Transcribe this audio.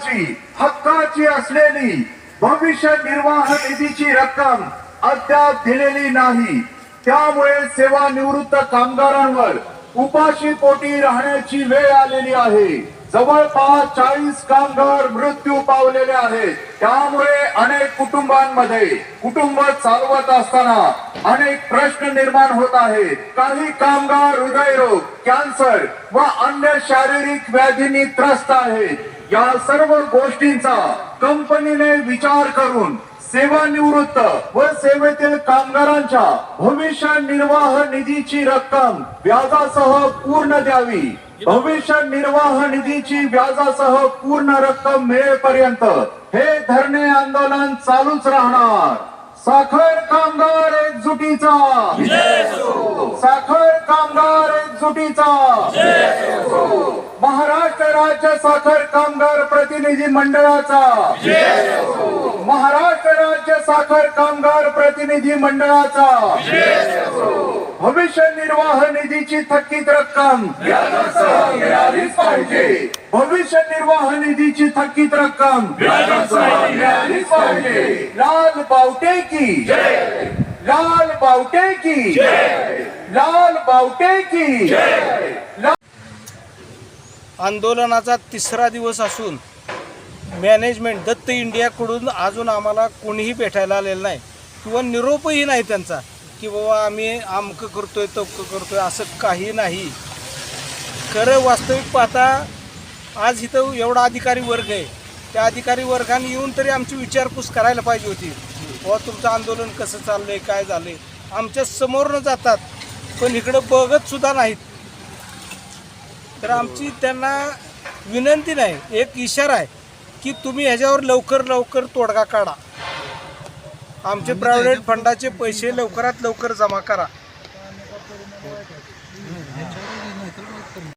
कामगारांची हक्काची असलेली भविष्य निर्वाह निधीची रक्कम अद्याप दिलेली नाही. त्यामुळे सेवानिवृत्त कामगारांवर उपाशी पोटी राहण्याची वेळ आलेली आहे. जवळपास चाळीस कामगार मृत्यू पावलेले आहेत. त्यामुळे अनेक कुटुंबांमध्ये कुटुंब चालवत असताना अनेक प्रश्न निर्माण होत आहेत. काही कामगार हृदयरोग कॅन्सर व अन्य शारीरिक व्याधींनी त्रस्त आहेत. या सर्व गोष्टींचा कंपनीने विचार करून सेवानिवृत्त व सेवेतील कामगारांच्या भविष्य निर्वाह निधीची रक्कम व्याजासह पूर्ण द्यावी. भविष्य निर्वाह निधीची व्याजासह पूर्ण रक्कम मिळेपर्यंत हे धरणे आंदोलन चालूच राहणार. साखर कामगार एकजुटीचा. साखर कामगार एकजुटीचा. राज्य साखर कामगार प्रतिनिधी मंडळाचा. महाराष्ट्र राज्य साखर कामगार प्रतिनिधी मंडळाचा. भविष्य निर्वाह निधीची थकीत रक्कम. मिळालीच पाहिजे भविष्य निर्वाह निधीची थकीत रक्कम. मिळालीच पाहिजे लाल बावटे की. लाल बावटे की. लाल बावटे की. लाल आंदोलनाचा तिसरा दिवस असून मॅनेजमेंट दत्त इंडियाकडून अजून आम्हाला कोणीही भेटायला आलेलं नाही. किंवा निरोपही नाही त्यांचा की बाबा आम्ही आमकं करतोय तमकं करतोय असं काही नाही. खरं वास्तविक पाहता आज इथं एवढा अधिकारी वर्ग आहे. त्या अधिकारी वर्गाने येऊन तरी आमची विचारपूस करायला पाहिजे होती. बाबा तुमचं आंदोलन कसं चाललं आहे काय झालं आहे आमच्या समोरनं जातात पण इकडं बघतसुद्धा नाहीत. तर आमची त्यांना विनंती नाही एक इशारा आहे की तुम्ही ह्याच्यावर लवकर लवकर तोडगा काढा. आमचे प्रायव्हेट फंडाचे पैसे लवकरात लवकर जमा करा.